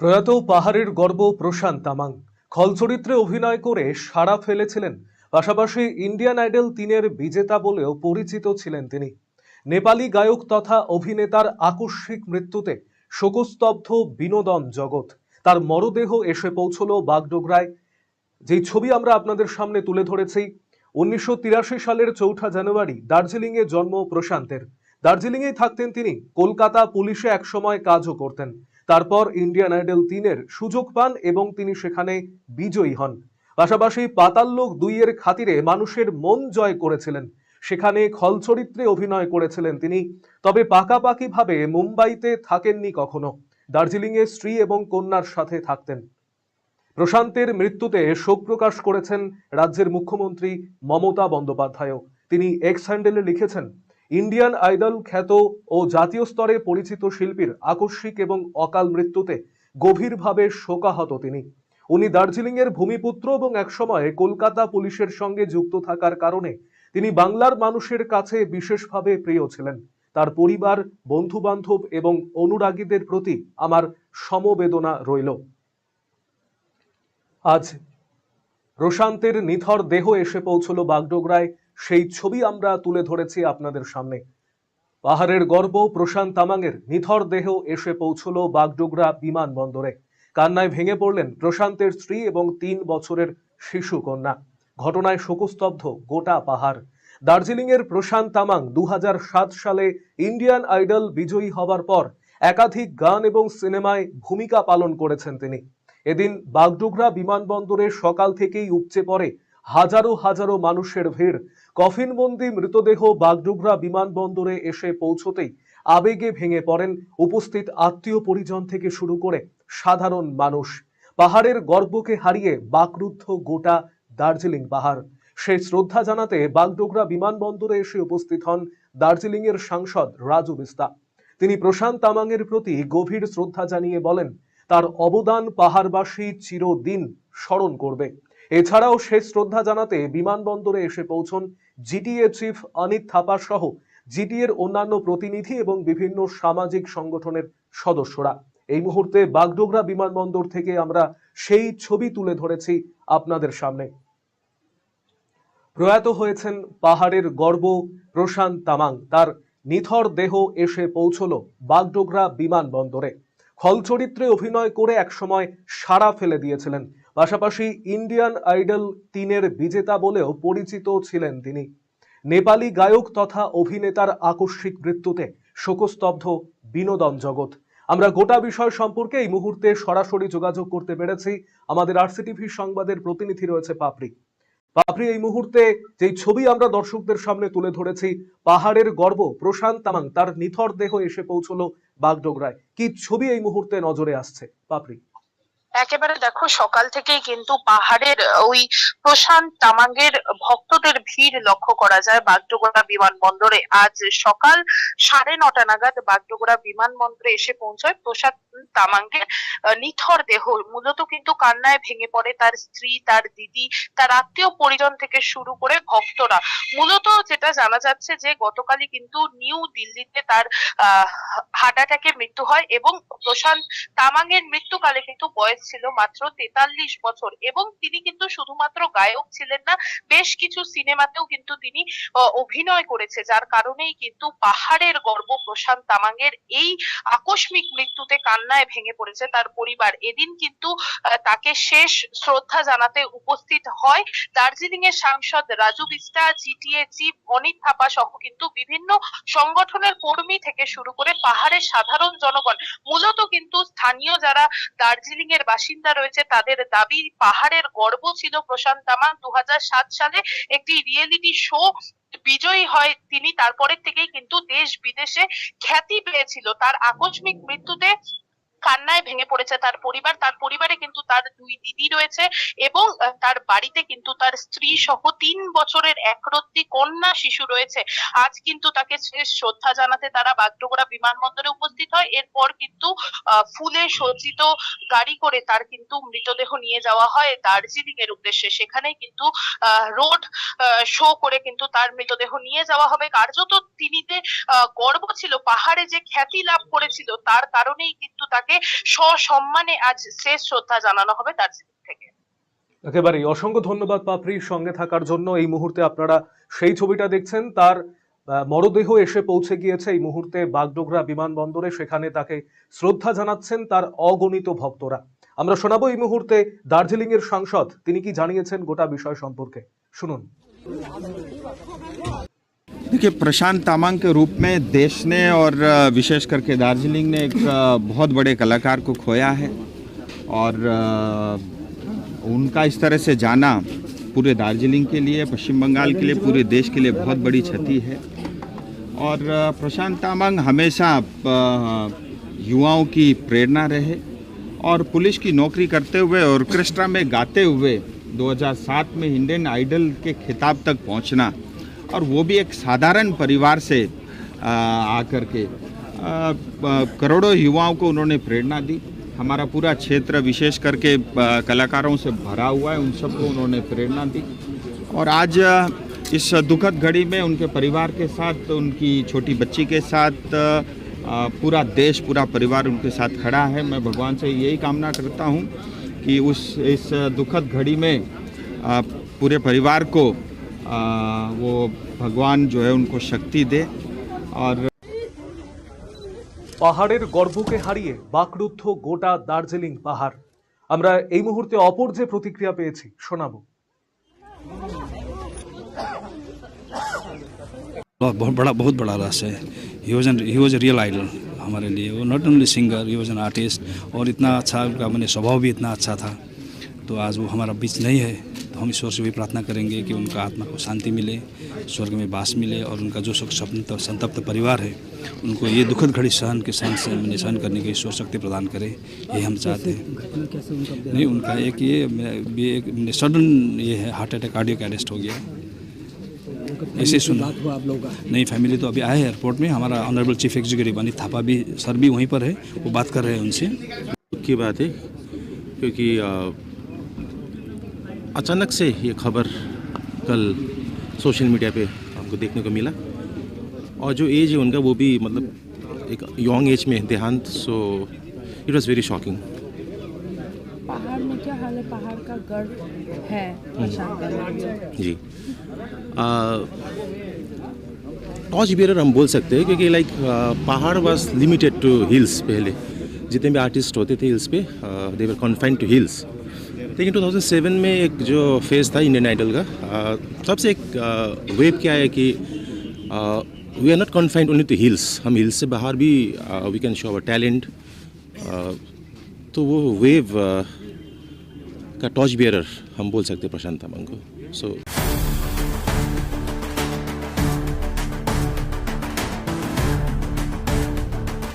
প্রয়াত পাহাড়ের গর্ব প্রশান্ত তামাং। খল চরিত্রে অভিনয় করে সাড়া ফেলেছিলেন। পাশাপাশি ইন্ডিয়ান আইডল তিনের বিজেতা বলেও পরিচিত ছিলেন তিনি। নেপালি গায়ক তথা অভিনেতার আকস্মিক মৃত্যুতে শোকস্তব্ধ বিনোদন জগৎ। তার মরদেহ এসে পৌঁছলো বাগডোগরায়। যেই ছবি আমরা আপনাদের সামনে তুলে ধরেছি, উনিশশো তিরাশি সালের চৌঠা জানুয়ারি দার্জিলিংয়ে জন্ম প্রশান্তের। দার্জিলিংয়েই থাকতেন তিনি। কলকাতা পুলিশে একসময় কাজও করতেন। তারপর ইন্ডিয়ান আইডল তিনের সুযোগ পান এবং তিনি সেখানে বিজয়ী হন। পাশাপাশি পাতাল লোক দুইয়ের খাতিরে মানুষের মন জয় করেছিলেন। সেখানে খল চরিত্রে অভিনয় করেছিলেন তিনি। তবে পাকাপাকিভাবে মুম্বাইতে থাকেননি কখনো। দার্জিলিংয়ে স্ত্রী এবং কন্যার সাথে থাকতেন। প্রশান্তের মৃত্যুতে শোক প্রকাশ করেছেন রাজ্যের মুখ্যমন্ত্রী মমতা বন্দ্যোপাধ্যায়ও। তিনি এক্স হ্যান্ডেলে লিখেছেন ইন্ডিয়ান আইডল খ্যাত ও জাতীয় স্তরে পরিচিত শিল্পীর আকস্মিক এবং অকাল মৃত্যুতে গভীরভাবে শোকাহত তিনি। উনি দার্জিলিংয়ের ভূমিপুত্র এবং একসময় কলকাতা পুলিশের সঙ্গে যুক্ত থাকার কারণে তিনি বাংলার মানুষের কাছে বিশেষভাবে প্রিয় ছিলেন। তার পরিবার বন্ধু বান্ধব এবং অনুরাগীদের প্রতি আমার সমবেদনা রইল। আজ প্রশান্তের নিথর দেহ এসে পৌঁছলো বাগডোগরায় সেই ছবি আমরা তুলে ধরেছি আপনাদের সামনে। পাহাড়ের গর্ব প্রশান্ত তামাংয়ের নিথর দেহ এসে পৌঁছলো বাগডোগরা বিমানবন্দরে। কান্নায় ভেঙে পড়লেন প্রশান্তের স্ত্রী এবং তিন বছরের শিশু কন্যা। ঘটনায় শোকস্তব্ধ গোটা পাহাড়। দার্জিলিংয়ের প্রশান্ত তামাং দু হাজার সাত সালে ইন্ডিয়ান আইডল বিজয়ী হবার পর একাধিক গান এবং সিনেমায় ভূমিকা পালন করেছেন তিনি। এদিন বাগডোগরা বিমানবন্দরে সকাল থেকেই উপচে পড়ে হাজারো হাজারো মানুষের ভিড়। কফিনবন্দি মৃতদেহ বাগডোগরা বিমানবন্দরে এসে পৌঁছতেই আবেগে ভেঙে পড়েন উপস্থিত আত্মীয় পরিজন থেকে শুরু করে সাধারণ মানুষ। পাহাড়ের গর্বকে হারিয়ে বাকরুদ্ধ গোটা দার্জিলিং পাহাড়। সেই শ্রদ্ধা জানাতে বাগডোগরা বিমানবন্দরে এসে উপস্থিত হন দার্জিলিংয়ের সাংসদ রাজু বিস্তা। তিনি প্রশান্ত তামাংয়ের প্রতি গভীর শ্রদ্ধা জানিয়ে বলেন, তার অবদান পাহাড়বাসী চিরদিন স্মরণ করবে। এছাড়াও শেষ শ্রদ্ধা জানাতে বিমানবন্দরে এসে পৌঁছন জিটিএ চিফ অনিত থাপা সহ জিটিএর অন্যান্য প্রতিনিধি এবং বিভিন্ন সামাজিক সংগঠনের সদস্যরা। এই মুহূর্তে বাগডোগরা বিমানবন্দর থেকে আমরা সেই ছবি তুলে ধরেছি আপনাদের সামনে। প্রয়াত হয়েছেন পাহাড়ের গর্ব প্রশান্ত তামাং। তার নিথর দেহ এসে পৌঁছলো বাগডোগরা বিমানবন্দরে। খল চরিত্রে অভিনয় করে একসময় সাড়া ফেলে দিয়েছিলেন পাশাপাশি ইন্ডিয়ান আইডল তিনের বিজেতা বলেও পরিচিত ছিলেন তিনি। নেপালি গায়ক তথা অভিনেতার আকস্মিক মৃত্যুতে শোকস্তব্ধ বিনোদন জগৎ। আমরা গোটা বিষয় সম্পর্কে এই মুহূর্তে সরাসরি যোগাযোগ করতে পেরেছি। আমাদের আরসিটিভি সংবাদের প্রতিনিধি রয়েছে পাপড়ি। পাপড়ি, এই মুহূর্তে যেই ছবি আমরা দর্শকদের সামনে তুলে ধরেছি, পাহাড়ের গর্ব, প্রশান্ত তামাং তার নিথর দেহ এসে পৌঁছলো বাগডোগরায়। কি ছবি এই মুহূর্তে নজরে আসছে? পাপড়ি। একেবারে দেখো সকাল থেকেই কিন্তু পাহাড়ের ওই প্রশান্ত তামাঙ্গের ভক্তদের ভিড় লক্ষ্য করা যায় বাগডোগরা বিমানবন্দরে। আজ সকাল সাড়ে নটা নাগাদ বাগডোগরা বিমানবন্দরে এসে পৌঁছায় প্রশান্ত তামাঙ্গের নিথর দেহ। মূলত কিন্তু কান্নায় ভেঙে পড়ে তার স্ত্রী, তার দিদি, তার আত্মীয় পরিজন থেকে শুরু করে ভক্তরা। মূলত যেটা জানা যাচ্ছে যে, গতকালই কিন্তু নিউ দিল্লিতে তার হার্ট অ্যাটাকে মৃত্যু হয় এবং প্রশান্ত তামাংয়ের মৃত্যুকালে কিন্তু বয়স ছিল মাত্র তেতাল্লিশ বছর এবং তিনি কিন্তু শুধুমাত্র গায়ক ছিলেন না, বেশ কিছু সিনেমাতেও কিন্তু তিনি অভিনয় করেছে, যার কারণেই কিন্তু পাহাড়ের গর্ব প্রশান্ত তামাংয়ের এই আকস্মিক মৃত্যুতে কান্নায় ভেঙে পড়েছে তার পরিবার। এদিন কিন্তু তাকে শেষ শ্রদ্ধা জানাতে উপস্থিত হয় দার্জিলিং এর সাংসদ রাজু বিস্টা, জিটিএ চিফ অনিত থাপা সহ কিন্তু বিভিন্ন সংগঠনের কর্মী থেকে শুরু করে পাহাড়ের সাধারণ জনগণ, মূলত কিন্তু স্থানীয় যারা দার্জিলিং এর বাসিন্দা রয়েছে তাদের দাবি, পাহাড়ের গর্ব ছিল প্রশান্ত তামাং দু হাজার সাত সালে একটি রিয়েলিটি শো বিজয়ী হয় তিনি, তারপরের থেকেই কিন্তু দেশ বিদেশে খ্যাতি পেয়েছিল। তার আকস্মিক মৃত্যুতে কান্নায় ভেঙে পড়েছে তার পরিবার। তার পরিবারে কিন্তু তার দুই দিদি রয়েছে এবং তার বাড়িতে কিন্তু তার স্ত্রী সহ তিন বছরের একরত্তি কন্যা শিশু রয়েছে। আজ কিন্তু তাকে শেষ শ্রদ্ধা জানাতে তারা বাগডোগরা বিমানবন্দরে উপস্থিত হয়। এরপর কিন্তু ফুলে সজ্জিত গাড়ি করে তার কিন্তু মৃতদেহ নিয়ে যাওয়া হয় দার্জিলিং এর উদ্দেশ্যে। সেখানে কিন্তু রোড শো করে কিন্তু তার মৃতদেহ নিয়ে যাওয়া হবে। কার্যত তিনি যে গর্ব ছিল। পাহাড়ে যে খ্যাতি লাভ করেছিল, তার কারণেই কিন্তু তাকে সসম্মানে আজ শেষ শ্রদ্ধা জানানো হবে দার্জিলিং থেকে। একেবারেই। অসংখ্য ধন্যবাদ পাপড়ির সঙ্গে থাকার জন্য। এই মুহূর্তে আপনারা সেই ছবিটা দেখছেন, তার মরদেহ এসে পৌঁছে গিয়েছে এই মুহূর্তে বাগডোগরা বিমানবন্দরে। সেখানে তাকে শ্রদ্ধা জানাচ্ছেন তার অগণিত ভক্তরা। আমরা শোনাবো এই মুহূর্তে দার্জিলিং এর সাংসদ। তিনি কি জানিয়েছেন গোটা বিষয় সম্পর্কে? শুনুন। देखिए, प्रशांत तामांग के रूप में देश ने और विशेष करके दार्जिलिंग ने एक बहुत बड़े कलाकार को खोया है और उनका इस तरह से जाना पूरे दार्जिलिंग के लिए, पश्चिम बंगाल के लिए, पूरे देश के लिए बहुत बड़ी क्षति है। और प्रशांत तामांग हमेशा युवाओं की प्रेरणा रहे और पुलिस की नौकरी करते हुए, ऑर्केस्ट्रा में गाते हुए 2007 में इंडियन आइडल के खिताब तक पहुँचना और वो भी एक साधारण परिवार से आकर के करोड़ों युवाओं को उन्होंने प्रेरणा दी। हमारा पूरा क्षेत्र विशेष करके कलाकारों से भरा हुआ है, उन सबको उन्होंने प्रेरणा दी। और आज इस दुखद घड़ी में उनके परिवार के साथ, उनकी छोटी बच्ची के साथ पूरा देश, पूरा परिवार उनके साथ खड़ा है। मैं भगवान से यही कामना करता हूँ कि उस, इस दुखद घड़ी में पूरे परिवार को वो भगवान जो है उनको शक्ति दे और পাহাড়ের গর্ভকে হারিয়ে বাকরুদ্ধ গোটা দার্জিলিং পাহাড় আমরা এই মুহূর্তে অপর যে প্রতিক্রিয়া পেয়েছি শোনাবো बहुत बहुत बड़ा बहुत बड़ा रस है he was an he was a real idol हमारे लिए वो not only singer he was an artist और इतना अच्छा उनका मैंने स्वभाव भी इतना अच्छा था तो आज वो हमारा बीच नहीं है तो हम ईश्वर से भी प्रार्थना करेंगे कि उनका आत्मा को शांति मिले, स्वर्ग में वास मिले और उनका जो संतप्त संतप्त परिवार है, उनको ये दुखद घड़ी सहन के सहन से सहन करने की ईश्वर शक्ति प्रदान करे, ये हम चाहते हैं। नहीं, उनका एक ये एक सडन ये है हार्ट अटैक कार्डियो अरेस्ट हो गया। ऐसे सुना। नहीं फैमिली तो अभी आए हैं एयरपोर्ट में, हमारा honourable chief executive Anit Thapa भी सर भी वहीं पर है, वो बात कर रहे हैं उनसे। दुख की बात है, क्योंकि अचानक से ये खबर कल सोशल मीडिया पे हमको देखने को मिला। और जो एज है उनका वो भी मतलब एक यंग एज में देहांत so it was very shocking पहाड़ में क्या हाल है? पहाड़ का गर्व है तामांग जी। टॉर्च बियरर हम बोल सकते हैं क्योंकि लाइक पहाड़ वाज लिमिटेड टू हिल्स पहले। जितने भी आर्टिस्ट होते थे हिल्स पे they were confined to hills लेकिन 2007 में एक जो फ़ेज़ था इंडियन आइडल का सबसे एक वेव क्या है कि we are not confined only to hills हम हिल्स से बाहर भी we can show our talent तो वो वेव का टॉर्च बियरर हम बोल सकते प्रशांत तमंग को सो